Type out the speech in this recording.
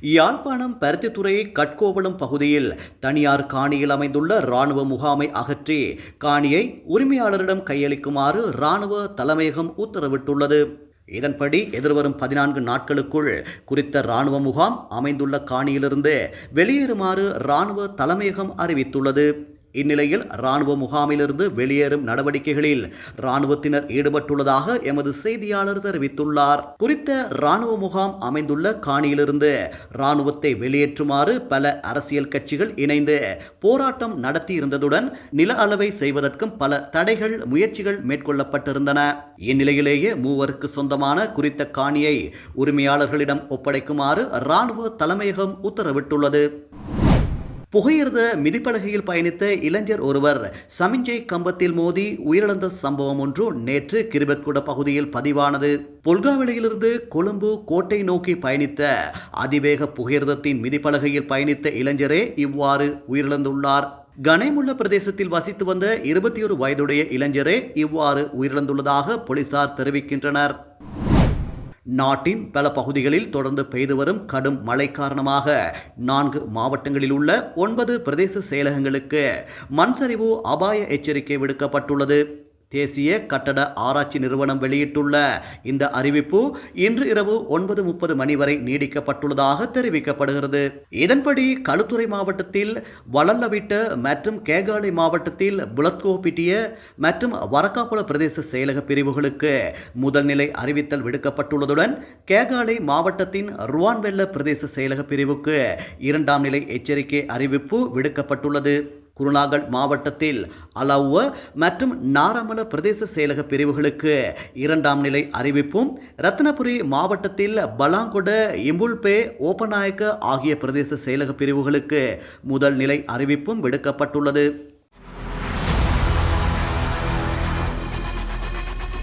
யாழ்ப்பாணம் பருத்தித்துறை கட்கோவளம் பகுதியில் தனியார் காணியில் அமைந்துள்ள இராணுவ முகாமை அகற்றி காணியை உரிமையாளரிடம் கையளிக்குமாறு இராணுவ தலைமையகம் உத்தரவிட்டுள்ளது. இதன்படி எதிர்வரும் பதினான்கு நாட்களுக்குள் குறித்த இராணுவ முகாம் அமைந்துள்ள காணியிலிருந்து வெளியேறுமாறு இராணுவ தலைமையகம் அறிவித்துள்ளது. இந்நிலையில் ராணுவ முகாமிலிருந்து வெளியேறும் நடவடிக்கைகளில் இராணுவத்தினர் ஈடுபட்டுள்ளதாக எமது செய்தியாளர் தெரிவித்துள்ளார். குறித்த இராணுவ முகாம் அமைந்துள்ள காணியிலிருந்து ராணுவத்தை வெளியேற்றுமாறு பல அரசியல் கட்சிகள் இணைந்து போராட்டம் நடத்தியிருந்ததுடன் நில அளவை செய்வதற்கும் பல தடைகள் முயற்சிகள் மேற்கொள்ளப்பட்டிருந்தன. இந்நிலையிலேயே மூவருக்கு சொந்தமான குறித்த காணியை உரிமையாளர்களிடம் ஒப்படைக்குமாறு இராணுவ தலைமையகம் உத்தரவிட்டுள்ளது. புகையிரத மிதிப்பலகையில் பயணித்த இளைஞர் ஒருவர் சமிஞ்சை கம்பத்தில் மோதி உயிரிழந்த சம்பவம் ஒன்று நேற்று கிரிபத்குட பகுதியில் பதிவானது. பொல்காவளியிலிருந்து கொழும்பு கோட்டை நோக்கி பயணித்த அதிவேக புகையிரதத்தின் மிதிப்பலகையில் பயணித்த இளைஞரே இவ்வாறு உயிரிழந்துள்ளார். கனைமுள்ள பிரதேசத்தில் வசித்து வந்த இருபத்தி ஒரு வயதுடைய இளைஞரே இவ்வாறு உயிரிழந்துள்ளதாக போலீசார் தெரிவிக்கின்றனர். நாட்டின் பல பகுதிகளில் தொடர்ந்து பெய்து வரும் கடும் மழை காரணமாக நான்கு மாவட்டங்களில் உள்ள ஒன்பது பிரதேச செயலகங்களுக்கு மண்சரிவு அபாய எச்சரிக்கை விடுக்கப்பட்டுள்ளது. தேசிய கட்டட ஆராய்ச்சி நிறுவனம் வெளியிட்டுள்ள இந்த அறிவிப்பு இன்று இரவு ஒன்பது முப்பது மணி வரை நீடிக்கப்பட்டுள்ளதாக தெரிவிக்கப்படுகிறது. இதன்படி களுத்துறை மாவட்டத்தில் வளல்லவிட்ட மற்றும் கேகாலை மாவட்டத்தில் புலத்கோபிட்டிய மற்றும் வரக்காப்புல பிரதேச செயலக பிரிவுகளுக்கு முதல்நிலை அறிவித்தல் விடுக்கப்பட்டுள்ளதுடன் கேகாலை மாவட்டத்தின் ருவான்வெல்ல பிரதேச செயலக பிரிவுக்கு இரண்டாம் நிலை எச்சரிக்கை அறிவிப்பு விடுக்கப்பட்டுள்ளது. குருநாகல் மாவட்டத்தில் அலவுவ மற்றும் நாராமல பிரதேச செயலக பிரிவுகளுக்கு இரண்டாம் நிலை அறிவிப்பும் ரத்னபுரி மாவட்டத்தில் பலாங்கொட இம்புல்பே ஓபநாயக்க ஆகிய பிரதேச செயலக பிரிவுகளுக்கு முதல் நிலை அறிவிப்பும் விடுக்கப்பட்டுள்ளது.